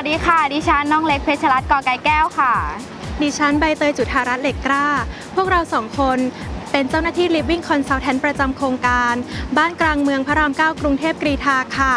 วัสดีค่ะ ดิฉันน้องเล็กเพชรรัตน์กอไก่แก้วค่ะ ดิฉันใบเตยจุธารัตน์เหล็กกล้า พวกเราสองคนเป็นเจ้าหน้าที่ Living Consultant ประจำโครงการ บ้านกลางเมืองพระราม 9 กรุงเทพกรีฑาค่ะ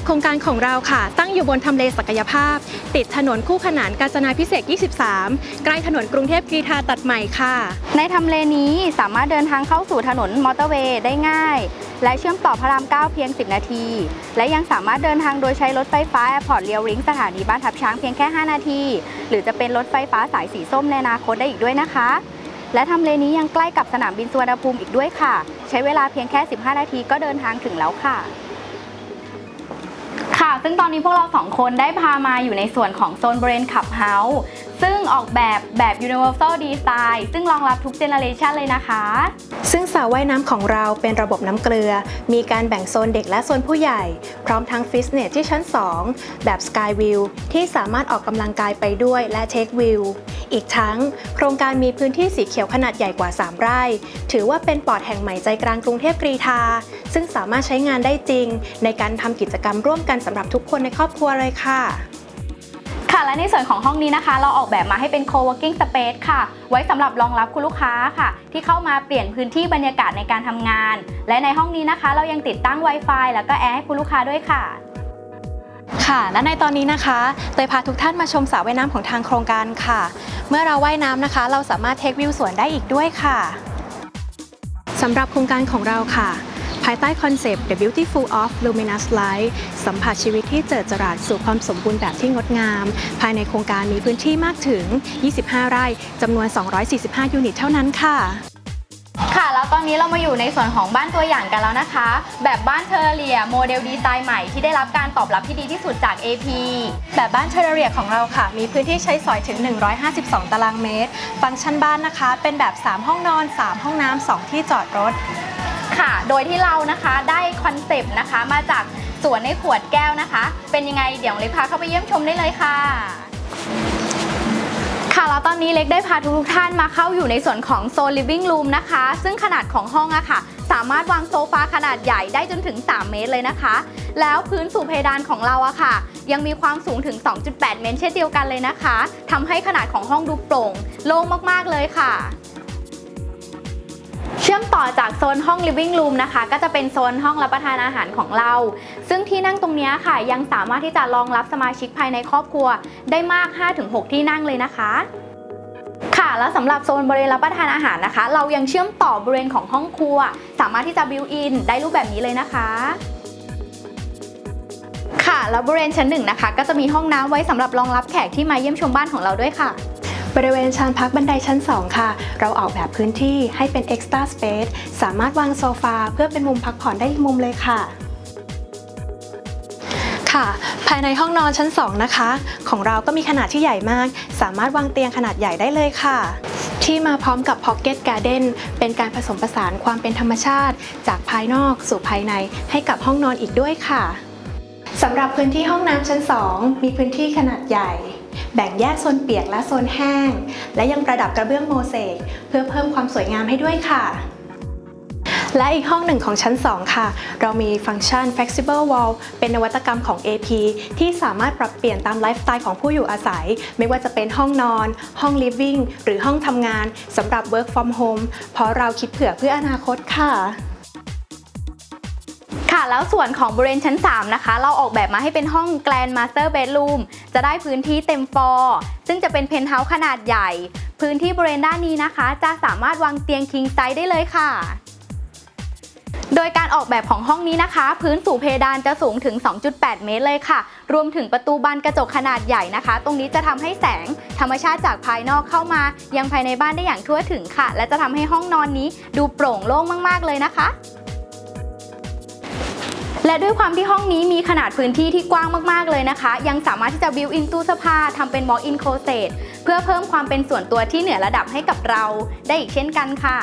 ับโครงการของเราค่ะ ตั้งอยู่บนทำเลศักยภาพ ติดถนนคู่ขนานกาญจนาพิเศษก23 ใกล้ถนนกรุงเทพกรีฑาตัดใหม่ค่ะ ในทำเลนี้สามารถเดินทางเข้าสู่ถนนมอเตอร์เวย์ได้ง่าย และเชื่อมต่อพระราม 9 เพียง 10 นาที และยังสามารถเดินทางโดยใช้รถไฟฟ้าแอร์พอร์ตเรียวริงสถานีบ้านทับช้างเพียงแค่ 5 นาที หรือจะเป็นรถไฟฟ้าสายสีส้มในอนาคตได้อีกด้วยนะคะและทำเลนี้ยังใกล้กับสนามบินสุวรรณภูมิอีกด้วยค่ะ ใช้เวลาเพียงแค่ 15 นาทีก็เดินทางถึงแล้วค่ะ ซึ่งตอนนี้พวกเราสองคนได้พามาอยู่ในส่วนของโซนบริเวณขับเฮาส์ ซึ่งออกแบบแบบ Universal Design ซึ่งรองรับทุกเจเนอเรชันเลยนะคะ ซึ่งสระว่ายน้ำของเราเป็นระบบน้ำเกลือ มีการแบ่งโซนเด็กและโซนผู้ใหญ่ พร้อมทั้งฟิตเนสที่ชั้น 2 แบบ Sky View ที่สามารถออกกำลังกายไปด้วยและ Take View อีกทั้ง โครงการมีพื้นที่สีเขียวขนาดใหญ่กว่า 3 ไร่ ถือว่าเป็นปอดแห่งใหม่ใจกลางกรุงเทพกรีฑาซึ่งสามารถใช้งานได้จริง ในการทำกิจกรรมร่วมกันสำหรับทุกคนในครอบครัวเลยค่ะ ค่ะและในส่วนของห้องนี้นะคะ เราออกแบบมาให้เป็น co-working space ค่ะ ไว้สำหรับรองรับคุณลูกค้าค่ะ ที่เข้ามาเปลี่ยนพื้นที่บรรยากาศในการทำงาน และในห้องนี้นะคะ เรายังติดตั้ง Wi-Fi แล้วก็แอร์ให้คุณลูกค้าด้วยค่ะค่ะและในตอนนี้นะคะเตยพาทุกท่านมาชมสระว่ายน้ำของทางโครงการค่ะ เมื่อเราว่ายน้ำนะคะ เราสามารถเทควิวสวนได้อีกด้วยค่ะสำหรับโครงการของเราค่ะ ภายใต้คอนเซปต์ The Beautiful of Luminous Light สัมผัสชีวิตที่เจิดจรัสสู่ความสมบูรณ์แบบที่งดงาม ภายในโครงการมีพื้นที่มากถึง 25 ไร่จำนวน 245 ยูนิตเท่านั้นค่ะค่ะแล้วตอนนี้เรามาอยู่ในส่วนของบ้านตัวอย่างกันแล้วนะคะ แบบบ้านเทอร์เรียโมเดลดีไซน์ใหม่ที่ได้รับการตอบรับที่ดีที่สุดจาก AP แบบบ้านเทอร์เรียของเราค่ะ มีพื้นที่ใช้สอยถึง 152 ตารางเมตร ฟังก์ชันบ้านนะคะ เป็นแบบ 3 ห้องนอน 3 ห้องน้ำ 2 ที่จอดรถ ค่ะ โดยที่เรานะคะได้คอนเซปต์นะคะมาจากสวนในขวดแก้วนะคะ เป็นยังไงเดี๋ยวเล็กพาเข้าไปเยี่ยมชมได้เลยค่ะ ค่ะแล้วตอนนี้เล็กได้พาทุกท่านมาเข้าอยู่ในส่วนของโซน living room นะคะ ซึ่งขนาดของห้องอะค่ะ สามารถวางโซฟาขนาดใหญ่ได้จนถึง 3 เมตรเลยนะคะ แล้วพื้นสู่เพดานของเราอะค่ะ ยังมีความสูงถึง 2.8 เมตรเช่นเดียวกันเลยนะคะทำให้ขนาดของห้องดูโปร่ง โล่งมากๆเลยค่ะ ต่อจากโซนห้อง living room นะคะ ก็จะเป็นโซนห้องรับประทานอาหารของเรา ซึ่งที่นั่งตรงนี้ค่ะ ยังสามารถที่จะรองรับสมาชิกภายในครอบครัว ได้มาก 5-6 ที่นั่งเลยนะคะค่ะแล้วสำหรับโซนบริเวณรับประทานอาหารนะคะ เรายังเชื่อมต่อบริเวณของห้องครัว สามารถที่จะ built in ได้รูปแบบนี้เลยนะคะ ค่ะแล้วบริเวณชั้นหนึ่งนะคะ ก็จะมีห้องน้ำไว้สำหรับรองรับแขกที่มาเยี่ยมชมบ้านของเราด้วยค่ะ บริเวณชานพักบันไดชั้น 2 ค่ะ เราออกแบบพื้นที่ให้เป็น extra space สามารถวางโซฟาเพื่อเป็นมุมพักผ่อนได้อีกมุมเลยค่ะค่ะภายในห้องนอนชั้น 2 นะคะ ของเราก็มีขนาดที่ใหญ่มาก สามารถวางเตียงขนาดใหญ่ได้เลยค่ะ ที่มาพร้อมกับ Pocket Garden เป็นการผสมผสานความเป็นธรรมชาติ จากภายนอกสู่ภายในให้กับห้องนอนอีกด้วยค่ะสำหรับพื้นที่ห้องน้ำชั้น 2 มีพื้นที่ขนาดใหญ่ แบ่งแยกโซนเปียกและโซนแห้ง และยังประดับกระเบื้องโมเสกเพื่อเพิ่มความสวยงามให้ด้วยค่ะ และอีกห้องหนึ่งของชั้น 2 ค่ะ เรามีฟังก์ชัน flexible wall เป็นนวัตกรรมของ AP ที่สามารถปรับเปลี่ยนตามไลฟ์สไตล์ของผู้อยู่อาศัย ไม่ว่าจะเป็นห้องนอน ห้อง living หรือห้องทำงานสำหรับ work from home เพราะเราคิดเผื่อเพื่ออนาคตค่ะค่ะแล้วส่วนของบริเวณชั้น 3 นะคะ เราออกแบบมาให้เป็นห้อง Grand Master Bedroom จะได้พื้นที่เต็มฟอร์ซึ่งจะเป็นเพนท์เฮาส์ขนาดใหญ่ พื้นที่บริเวณด้านนี้นะคะ จะสามารถวางเตียง king size ได้เลยค่ะ โดยการออกแบบของห้องนี้นะคะ พื้นสู่เพดานจะสูงถึง 2.8 เมตรเลยค่ะ รวมถึงประตูบานกระจกขนาดใหญ่นะคะ ตรงนี้จะทำให้แสงธรรมชาติจากภายนอกเข้ามา ยังภายในบ้านได้อย่างทั่วถึงค่ะ และจะทำให้ห้องนอนนี้ดูโปร่งโล่งมาก ๆ เลยนะคะ และด้วยความที่ห้องนี้มีขนาดพื้นที่ที่กว้างมากๆเลยนะคะ ยังสามารถที่จะ built in ตู้เสื้อผ้าทำเป็น walk in closet เพื่อเพิ่มความเป็นส่วนตัวที่เหนือระดับให้กับเราได้อีกเช่นกันค่ะ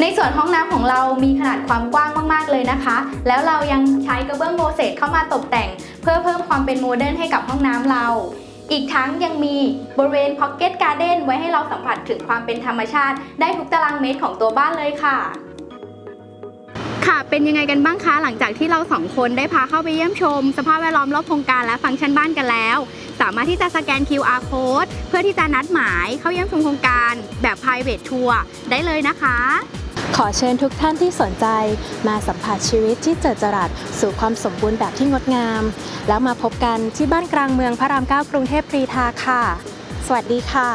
ในส่วนห้องน้ำของเรามีขนาดความกว้างมากๆเลยนะคะ แล้วเรายังใช้กระเบื้องโมเสสเข้ามาตกแต่ง เพื่อเพิ่มความเป็นโมเดิร์นให้กับห้องน้ำเรา อีกทั้งยังมีบริเวณ Pocket Garden ไว้ให้เราสัมผัสถึงความเป็นธรรมชาติ ได้ทุกตารางเมตรของตัวบ้านเลยค่ะ ค่ะ เป็นยังไงกันบ้างคะ หลังจากที่เราสองคนได้พาเข้าไปเยี่ยมชม สภาพแวดล้อมรอบโครงการและฟังก์ชันบ้านกันแล้ว สามารถที่จะสแกน QR code เพื่อที่จะนัดหมายเข้าเยี่ยมชมโครงการแบบ private tour ได้เลยนะคะ ขอเชิญทุกท่านที่สนใจ มาสัมผัสชีวิตที่เจริดจรัสสู่ความสมบูรณ์แบบที่งดงาม แล้วมาพบกันที่บ้านกลางเมืองพระรามเก้ากรุงเทพกรีทาค่ะ สวัสดีค่ะ